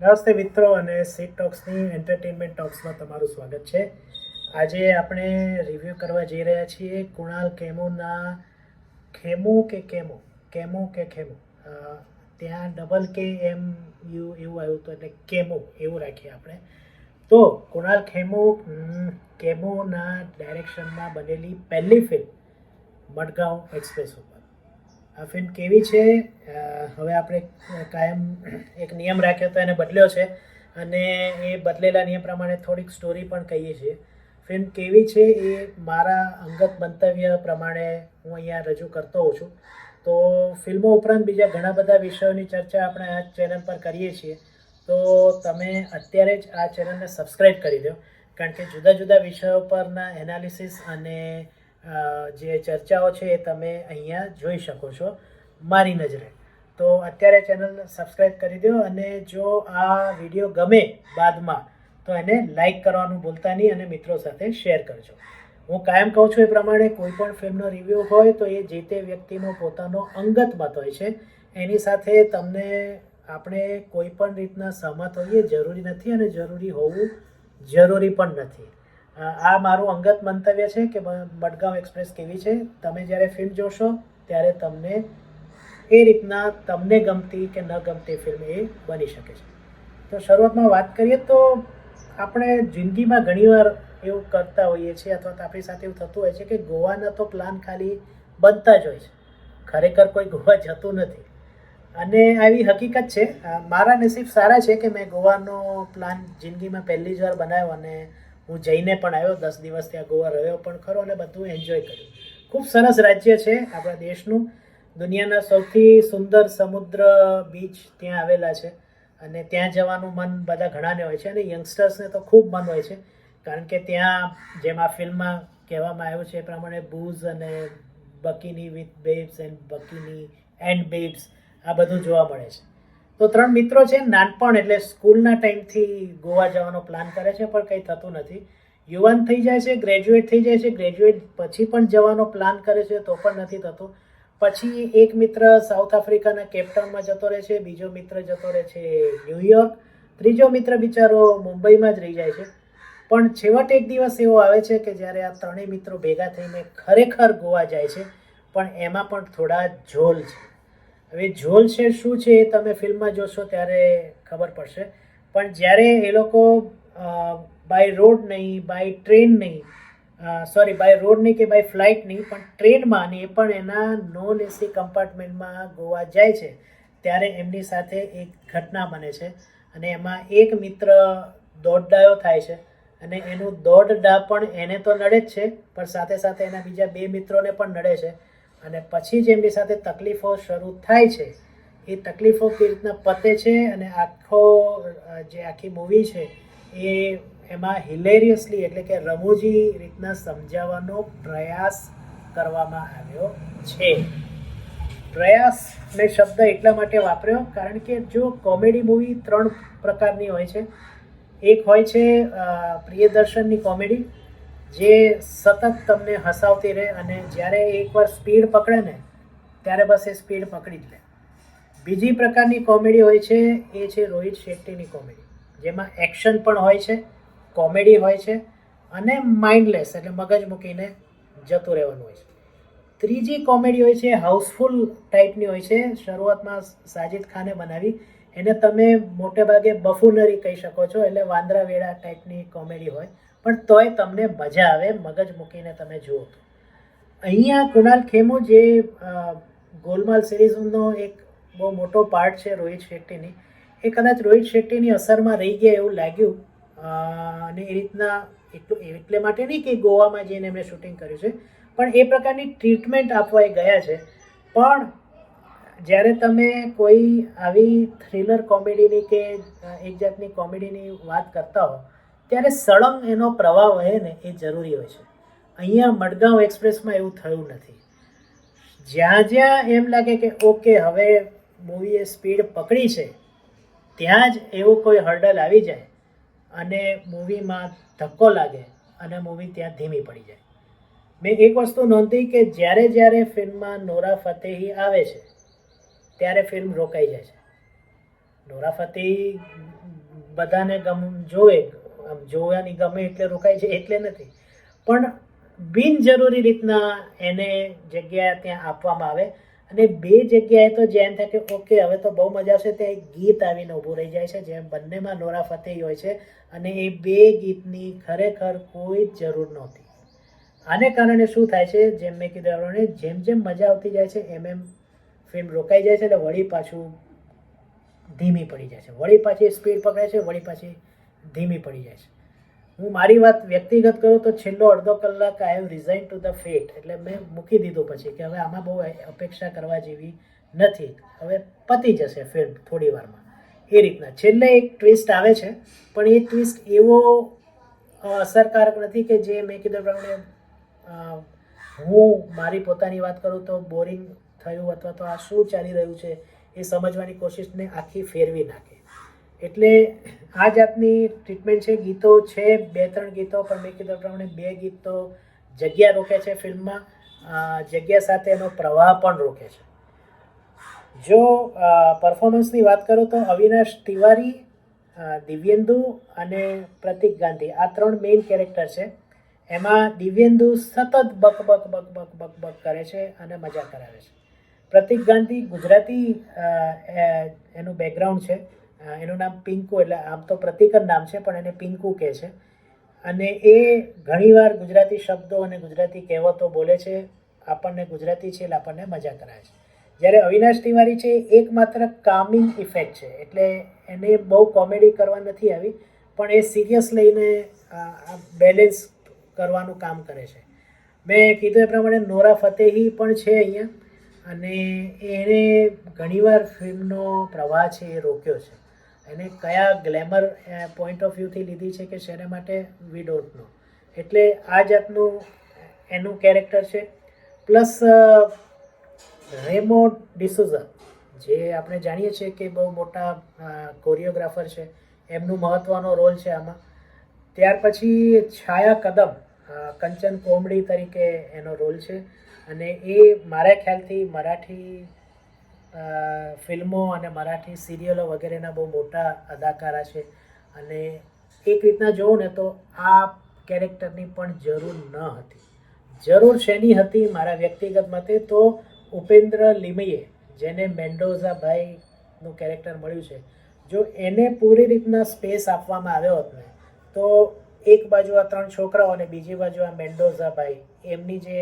નમસ્તે મિત્રો અને સીટ ટોક્સની એન્ટરટેનમેન્ટ ટોક્સમાં તમારું સ્વાગત છે. આજે આપણે રિવ્યૂ કરવા જઈ રહ્યા છીએ કુણાલ કેમોના ખેમુ કે કેમો? કેમો કે ખેમો? ત્યાં ડબલ કે એમ યુ એવું આવ્યું હતું એટલે કેમો એવું રાખીએ આપણે. તો કુણાલ ખેમો કેમોના ડાયરેક્શનમાં બનેલી પહેલી ફિલ્મ મડગાંવ એક્સપ્રેસ ઉપર. આ ફિલ્મ કેવી છે? હવે આપણે કાયમ એક નિયમ રાખ્યો તો એને બદલ્યો છે અને એ બદલેલા નિયમ પ્રમાણે થોડીક સ્ટોરી પણ કહીએ છીએ. ફિલ્મ કેવી છે એ મારા અંગત મંતવ્ય પ્રમાણે હું અહીંયા રજૂ કરતો હોઉં છું. તો ફિલ્મો ઉપરાંત બીજા ઘણા બધા વિષયોની ચર્ચા આપણે આ ચેનલ પર કરીએ છીએ. તો તમે અત્યારે જ આ ચેનલને સબસ્ક્રાઈબ કરી દો. કારણ કે જુદા જુદા વિષયો પરના એનાલિસિસ અને જે ચર્ચાઓ છે એ તમે અહીંયા જોઈ શકો છો મારી નજરે. તો અત્યારે ચેનલ સબસ્ક્રાઈબ કરી દો અને જો આ વીડિયો ગમે બાદમાં, તો એને લાઈક કરવાનું ભૂલતા નહીં અને મિત્રો સાથે શેર કરજો. હું કાયમ કહું છું એ પ્રમાણે કોઈ પણ ફિલ્મનો રિવ્યૂ હોય તો એ જે તે વ્યક્તિનો પોતાનો અંગત મત હોય છે, એની સાથે તમને આપણે કોઈ પણ રીતના સહમત હોઈએ જરૂરી નથી અને જરૂરી હોવું જરૂરી પણ નથી. આ મારું અંગત મંતવ્ય છે કે મડગાંવ એક્સપ્રેસ કેવી છે? તમે જ્યારે ફિલ્મ જોશો, ત્યારે તમને એ રીતના તમને ગમતી કે ન ગમતી ફિલ્મ એ બની શકે છે. તો શરૂઆતમાં વાત કરીએ તો આપણે જિંદગીમાં ઘણીવાર એવું કરતા હોઈએ છીએ અથવા તો આપણી સાથે એવું થતું હોય છે કે ગોવાના તો પ્લાન ખાલી બનતા જ હોય છે. ખરેખર કોઈ ગોવા જતું નથી. અને આવી હકીકત છે મારા નસીબ સારા છે કે મેં ગોવાનો પ્લાન જિંદગીમાં પહેલી જ વાર બનાવ્યો અને હું જઈને પણ આવ્યો, દસ દિવસ ત્યાં ગોવા રહ્યો પણ ખરો અને બધું એન્જોય કર્યું. ખૂબ સરસ રાજ્ય છે આપણા દેશનું. દુનિયાના સૌથી સુંદર સમુદ્ર બીચ ત્યાં આવેલા છે અને ત્યાં જવાનું મન બધા ઘણાને હોય છે અને યંગસ્ટર્સને તો ખૂબ મન હોય છે. કારણ કે ત્યાં જેમ આ ફિલ્મમાં કહેવામાં આવ્યું છે એ પ્રમાણે બૂઝ અને bikini with babes and bikini and babes આ બધું જોવા મળે છે. તો ત્રણ મિત્રો છે, નાનપણ એટલે સ્કૂલના ટાઈમથી ગોવા જવાનો પ્લાન કરે છે, પણ કંઈ થતું નથી. યુવાન થઈ જાય છે, ગ્રેજ્યુએટ થઈ જાય છે, ગ્રેજ્યુએટ પછી પણ જવાનો પ્લાન કરે છે, તો પણ નથી થતું. પછી એક મિત્ર સાઉથ આફ્રિકાના કેપટાઉનમાં જતો રહે છે, બીજો મિત્ર જતો રહે છે ન્યુયોર્ક ત્રીજો મિત્ર બિચારો મુંબઈમાં જ રહી જાય છે. પણ છેવટે એક દિવસ એવો આવે છે કે જ્યારે આ ત્રણેય મિત્રો ભેગા થઈને ખરેખર ગોવા જાય છે, પણ એમાં પણ થોડા ઝોલ છે. હવે ઝોલ છે, શું છે એ તમે ફિલ્મમાં જોશો ત્યારે ખબર પડશે. પણ જ્યારે એ લોકો બાય રોડ નહીં બાય ટ્રેન નહીં સોરી બાય રોડ નહીં કે બાય ફ્લાઇટ નહીં, પણ ટ્રેનમાં અને એ પણ એના નોન એસી કમ્પાર્ટમેન્ટમાં ગોવા જાય છે, ત્યારે એમની સાથે એક ઘટના બને છે. અને એમાં એક મિત્ર દોડડાયો થાય છે અને એનું દોડડા પણ એને તો નડે જ છે, પણ સાથે સાથે એના બીજા બે મિત્રોને પણ નડે છે. અને પછી જ એમની સાથે તકલીફો શરૂ થાય છે, એ તકલીફો કેવી રીતના પતે છે અને આખો જે આખી મૂવી છે, એ એમાં હિલેરિયસલી એટલે કે રમૂજી રીતના સમજાવવાનો પ્રયાસ કરવામાં આવ્યો છે. પ્રયાસ મેં શબ્દ એટલા માટે વાપર્યો કારણ કે જો કોમેડી મૂવી ત્રણ પ્રકારની હોય છે. એક હોય છે પ્રિયદર્શનની કોમેડી જે સતત તમને હસાવતી રહે અને જ્યારે એકવાર સ્પીડ પકડે ને, ત્યારે બસ એ સ્પીડ પકડી જ લે. બીજી પ્રકારની કોમેડી હોય છે, એ છે રોહિત શેટ્ટીની કોમેડી. જેમાં એક્શન પણ હોય છે, કોમેડી હોય છે અને માઇન્ડલેસ એટલે મગજ મૂકીને જતું રહેવાનું હોય છે. ત્રીજી કોમેડી હોય છે, હાઉસફુલ ટાઈપની હોય છે, શરૂઆતમાં સાજિદ ખાને બનાવી. એને તમે મોટે ભાગે બફુનરી કહી શકો છો, એટલે વાંદરા વેડા ટાઈપની કોમેડી હોય. પણ તોય તમને મજા આવે, મગજ મૂકીને તમે જુઓ તો. અહીંયા કુણાલ ખેમુ જે ગોલમાલ સિરીઝનો એક બહુ મોટો પાર્ટ છે રોહિત શેટ્ટીની, એ કદાચ રોહિત શેટ્ટીની અસરમાં રહી ગયા એવું લાગ્યું. અને એ રીતના એટલું, એટલે માટે નહીં કે ગોવામાં જઈને એમણે શૂટિંગ કર્યું છે, પણ એ પ્રકારની ટ્રીટમેન્ટ આપવા એ ગયા છે. પણ જ્યારે તમે કોઈ આવી થ્રિલર કોમેડીની કે એક જાતની કોમેડીની વાત કરતા હો ત્યારે સળંગ એનો પ્રવાહ વહે ને એ જરૂરી હોય છે. અહીંયા મડગાંવ એક્સપ્રેસમાં એવું થયું નથી. જ્યાં જ્યાં એમ લાગે કે ઓકે, હવે મૂવીએ સ્પીડ પકડી છે, ત્યાં જ એવું કોઈ હર્ડલ આવી જાય અને મૂવીમાં ધક્કો લાગે અને મૂવી ત્યાં ધીમી પડી જાય. મેં એક વસ્તુ નોંધી કે જ્યારે જ્યારે ફિલ્મમાં નોરા ફતેહી આવે છે, ત્યારે ફિલ્મ રોકાઈ જાય છે. નોરા ફતેહી બધાને ગમ જોવે આમ જોવાની ગમે એટલે રોકાય છે એટલે નથી. પણ બિનજરૂરી રીતના એને જગ્યા ત્યાં આપવામાં આવે અને બે જગ્યાએ તો જેમ થાય કે ઓકે, હવે તો બહુ મજા આવશે, ત્યાં એક ગીત આવીને ઊભું રહી જાય છે, જેમ બંનેમાં નોરા ફતેહી હોય છે અને એ બે ગીતની ખરેખર કોઈ જ જરૂર નહોતી. આને કારણે શું થાય છે? જેમ મેં કીધું જેમ જેમ મજા આવતી જાય છે, એમ એમ ફિલ્મ રોકાઈ જાય છે એટલે વળી પાછું ધીમી પડી જાય છે. વળી પાછી સ્પીડ પકડે છે, વળી પાછી ધીમી પડી જાય છે. હું મારી વાત વ્યક્તિગત કરું તો છેલ્લો અડધો કલાક I have resign to the fate એટલે મેં મૂકી દીધું પછી કે હવે આમાં બહુ અપેક્ષા કરવા જેવી નથી. હવે પતી જશે ફિલ્મ થોડી વારમાં. એ રીતના. છેલ્લે એક ટ્વિસ્ટ આવે છે, પણ એ ટ્વિસ્ટ એવો અસરકારક નથી કે જે મેં કીધું પ્રમાણે હું મારી પોતાની વાત કરું તો બોરિંગ થયું અથવા તો આ શું ચાલી રહ્યું છે એ સમજવાની કોશિશને આખી ફેરવી નાખે. એટલે આ જાતની ટ્રીટમેન્ટ છે, ગીતો છે, બે ત્રણ ગીતો, પણ મેં કીધું પ્રમાણે બે ગીત જગ્યા રોકે છે ફિલ્મમાં જગ્યા સાથે એનો પ્રવાહ પણ રોકે છે. જો પરફોર્મન્સની વાત કરું તો અવિનાશ તિવારી દિવ્યેન્દુ અને પ્રતિક ગાંધી, આ ત્રણ મેઇન કેરેક્ટર છે. એમાં દિવ્યેન્દુ સતત બક બક બક બક બક બક કરે છે અને મજા કરાવે છે. પ્રતિક ગાંધી ગુજરાતી એનું બેકગ્રાઉન્ડ છે. એનું નામ પિંકુ એટલે આમ તો પ્રતિકર નામ છે, પણ એને પિંકુ કહે છે. અને એ ઘણીવાર ગુજરાતી શબ્દો અને ગુજરાતી કહેવતો બોલે છે, આપણને ગુજરાતી છે એટલે આપણને મજા કરાવે છે. જ્યારે અવિનાશ તિવારી છે, એ એકમાત્ર કામિંગ ઇફેક્ટ છે, એટલે એને બહુ કોમેડી કરવા નથી આવી, પણ એ સિરિયસ લઈને બેલેન્સ કરવાનું કામ કરે છે. મેં કીધું એ પ્રમાણે નોરા ફતેહી પણ છે અહીંયા, અને એણે ઘણીવાર ફિલ્મનો પ્રવાહ છે એ રોક્યો છે. એને કયા ગ્લેમર પોઈન્ટ ઓફ વ્યૂથી લીધી છે કે શેના માટે વી ડોન્ટ નો એટલે આ જાતનું એનું કેરેક્ટર છે. પ્લસ રેમો ડિસુઝા, જે આપણે જાણીએ છીએ કે બહુ મોટા કોરિયોગ્રાફર છે, એમનું મહત્ત્વનો રોલ છે આમાં. ત્યાર પછી છાયા કદમ કંચન કોમડી તરીકે એનો રોલ છે. અને એ મારા ખ્યાલથી મરાઠી ફિલ્મો અને મરાઠી સિરિયલો વગેરેના બહુ મોટા અદાકારા છે. અને એક રીતના જોઉં ને તો આ કેરેક્ટરની પણ જરૂર ન હતી. જરૂર શેની હતી? મારા વ્યક્તિગત મતે તો ઉપેન્દ્ર લીમયે જેને મેન્ડોઝા ભાઈનું કેરેક્ટર મળ્યું છે, જો એને પૂરી રીતના સ્પેસ આપવામાં આવ્યો હતો ને, તો એક બાજુ આ ત્રણ છોકરાઓ અને બીજી બાજુ આ મેન્ડોઝા ભાઈ એમની જે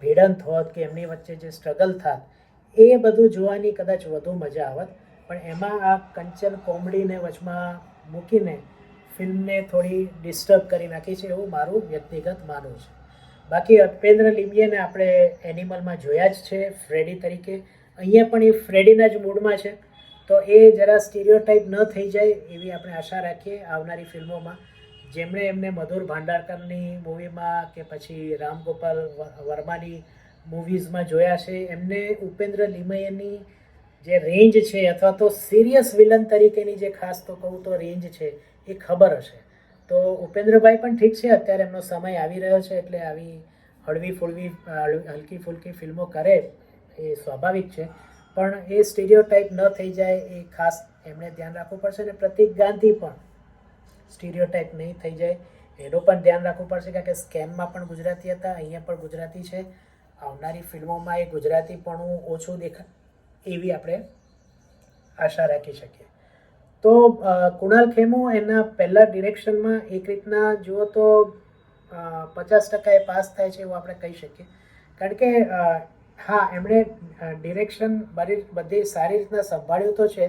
ભીડંત હોત કે એમની વચ્ચે જે સ્ટ્રગલ થાત એ બધું જોવાની કદાચ વધુ મજા આવત, પણ એમાં આ કંચન કોમેડીને વચમાં મૂકીને ફિલ્મને થોડી ડિસ્ટર્બ કરી નાખી છે એવું મારું વ્યક્તિગત માનવું છે. બાકી અપેન્દ્ર લીંબીએને આપણે એનિમલમાં જોયા જ છે, ફ્રેડી તરીકે. અહીંયા પણ એ ફ્રેડીના જ મૂડમાં છે. તો એ જરા સ્ટીરિયોટાઈપ ન થઈ જાય એવી આપણે આશા રાખીએ આવનારી ફિલ્મોમાં. જેમણે એમને મધુર ભાંડારકરની મૂવીમાં કે પછી રામ ગોપાલ વર્માની મૂવીઝમાં જોયા છે. એમને ઉપેન્દ્ર લિમયની જે રેન્જ છે અથવા તો સિરિયસ વિલન તરીકેની જે ખાસ તો કહું તો રેન્જ છે એ ખબર હશે. તો ઉપેન્દ્રભાઈ પણ ઠીક છે, અત્યારે એમનો સમય આવી રહ્યો છે એટલે આવી હળવી ફૂળવી હલકી ફુલકી ફિલ્મો કરે એ સ્વાભાવિક છે. પણ એ સ્ટીરિયોટાઈપ ન થઈ જાય એ ખાસ એમણે ધ્યાન રાખવું પડશે અને પ્રતિક ગાંધી પણ સ્ટીરિયોટાઈપ નહીં થઈ જાય. એનું પણ ધ્યાન રાખવું પડશે કારણ કે સ્કેમમાં પણ ગુજરાતી હતા, અહીંયા પણ ગુજરાતી છે. આવનારી ફિલ્મોમાં એ ગુજરાતીપણું ઓછું દેખાય એવી આપણે આશા રાખી શકીએ. તો કુણાલ ખેમુ એના પહેલાં ડિરેક્શનમાં એક રીતના જુઓ તો પચાસ ટકા એ પાસ થાય છે એવું આપણે કહી શકીએ. કારણ કે હા, એમણે ડિરેક્શન બધી બધી સારી રીતના સંભાળ્યું તો છે.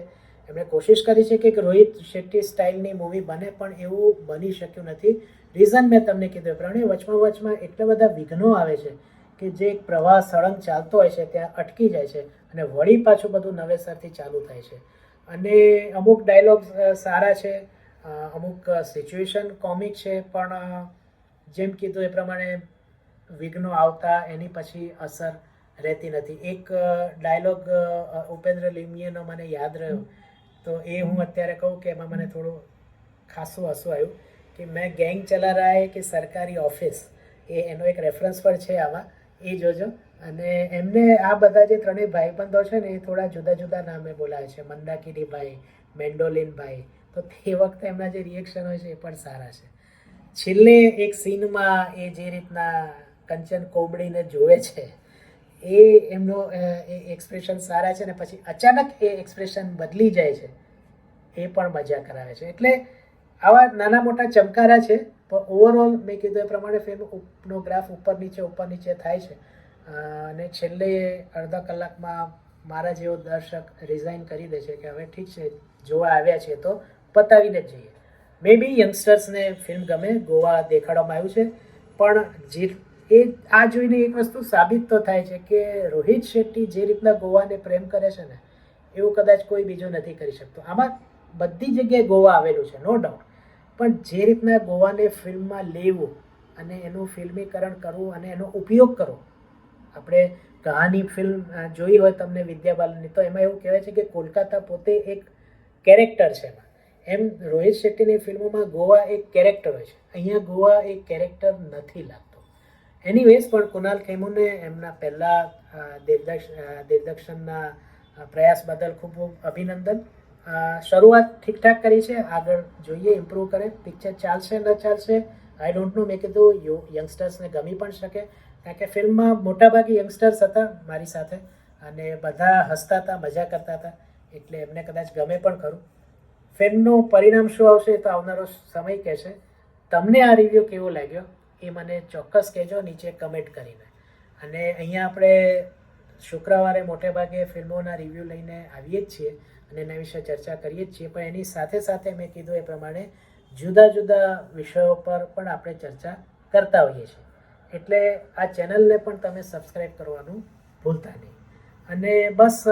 એમણે કોશિશ કરી છે કે રોહિત શેટ્ટી સ્ટાઇલની મૂવી બને, પણ એવું બની શક્યું નથી. રીઝન મેં તમને કીધું પ્રમાણે વચમાં વચમાં એટલા બધા વિઘ્નો આવે છે. કે જે એક પ્રવાહ સળંગ ચાલતો હોય છે, ત્યાં અટકી જાય છે અને વળી પાછું બધું નવેસરથી ચાલુ થાય છે. અને અમુક ડાયલોગ્સ સારા છે અમુક સિચ્યુએશન કોમિક છે, પણ જેમ કીધું એ પ્રમાણે વિઘ્નો આવતા એની પછી અસર રહેતી નથી. એક ડાયલોગ ઉપેન્દ્ર લિમિયનો મને યાદ રહ્યો. તો એ હું અત્યારે કહું કે એમાં મને થોડું ખાસું હસું આવ્યું કે મેં ગેંગ ચલા રહ્યા કે સરકારી ઓફિસ એ એનો એક રેફરન્સ પણ છે આમાં. એ જોજો. અને એમને આ બધા જે ત્રણેય ભાઈબંધો છે ને, એ થોડા જુદા જુદા નામે બોલાવે છે. મંદાકિનીભાઈ, મેન્ડોલિનભાઈ. તો તે વખતે એમના જે રિએક્શન હોય છે એ પણ સારા છે. છેલ્લે એક સીનમાં એ જે રીતના કંચન કોબડીને જોવે છે, એ એમનો એ એક્સપ્રેશન સારા છે ને, પછી અચાનક એ એક્સપ્રેશન બદલી જાય છે, એ પણ મજા કરાવે છે. એટલે આવા નાના મોટા ચમકારા છે. પણ ઓવરઓલ મેં કીધું એ પ્રમાણે ફિલ્મ ઉપનો ગ્રાફ ઉપર નીચે ઉપર નીચે થાય છે. અને છેલ્લે અડધા કલાકમાં મારા જેવો દર્શક રિઝાઇન કરી દે છે કે હવે ઠીક છે, જોવા આવ્યા છે તો પતાવીને જ જઈએ. મે બી યંગસ્ટર્સને ફિલ્મ ગમે, ગોવા દેખાડવામાં આવ્યું છે. પણ જે એ, આ જોઈને એક વસ્તુ સાબિત તો થાય છે કે રોહિત શેટ્ટી જે રીતના ગોવાને પ્રેમ કરે છે ને, એવું કદાચ કોઈ બીજું નથી કરી શકતો. આમાં બધી જગ્યાએ ગોવા આવેલું છે નો ડાઉટ પણ જે રીતના ગોવાને ફિલ્મમાં લેવું અને એનું ફિલ્મીકરણ કરવું અને એનો ઉપયોગ કરવો આપણે કહાની ફિલ્મ જોઈ હોય તમને વિદ્યા બાલનની તો એમાં એવું કહેવાય છે કે કોલકાતા પોતે એક કેરેક્ટર છે એમાં. એમ રોહિત શેટ્ટીની ફિલ્મોમાં ગોવા એક કેરેક્ટર હોય છે. અહીંયા ગોવા એક કેરેક્ટર નથી લાગતો. એનીવેઝ પણ કુનાલ ખેમુને એમના પહેલાં દેવદક્ષ અ, દેવદર્શનના પ્રયાસ બદલ ખૂબ અભિનંદન. શરૂઆત ઠીકઠાક કરી છે. આગળ જોઈએ ઇમ્પ્રૂવ કરે. પિક્ચર ચાલશે, ન ચાલશે? આઈ ડોન્ટ નો મેં કીધું યો યંગસ્ટર્સને ગમી પણ શકે. કારણ કે ફિલ્મમાં મોટાભાગે યંગસ્ટર્સ હતા મારી સાથે. અને બધા હસતા હતા, મજા કરતા હતા. એટલે એમને કદાચ ગમે પણ ખરું. ફિલ્મનું પરિણામ શું આવશે તો આવનારો સમય કહેશે. તમને આ રિવ્યૂ કેવો લાગ્યો એ મને ચોક્કસ કહેજો, નીચે કમેન્ટ કરીને. અને અહીંયા આપણે શુક્રવારે મોટે ભાગે ફિલ્મોના રિવ્યૂ લઈને આવીએ જ છીએ અને એના વિશે ચર્ચા કરીએ જ છીએ. પણ એની સાથે સાથે મેં કીધું એ પ્રમાણે જુદા જુદા વિષયો પર પણ આપણે ચર્ચા કરતા હોઈએ છીએ. એટલે આ ચેનલને પણ તમે સબસ્ક્રાઈબ કરવાનું ભૂલતા નહીં. અને બસ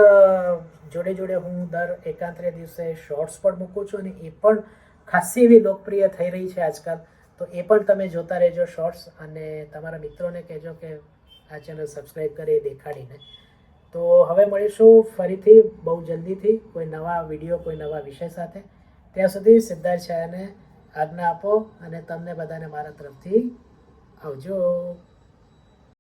જોડે જોડે હું દર એકાંતરે દિવસે શોર્ટ્સ પણ મૂકું છું અને એ પણ ખાસી એવી લોકપ્રિય થઈ રહી છે આજકાલ. તો એ પણ તમે જોતા રહેજો શોર્ટ્સ અને તમારા મિત્રોને કહેજો કે આ ચેનલ સબસ્ક્રાઈબ કરે, દેખાડીને. તો હવે મળીશું ફરીથી બહુ જલ્દીથી, કોઈ નવા વીડિયો, કોઈ નવા વિષય સાથે. ત્યાં સુધી સિદ્ધાર્થ શાહને આજ્ઞા આપો અને તમને બધાને મારા તરફથી આવજો.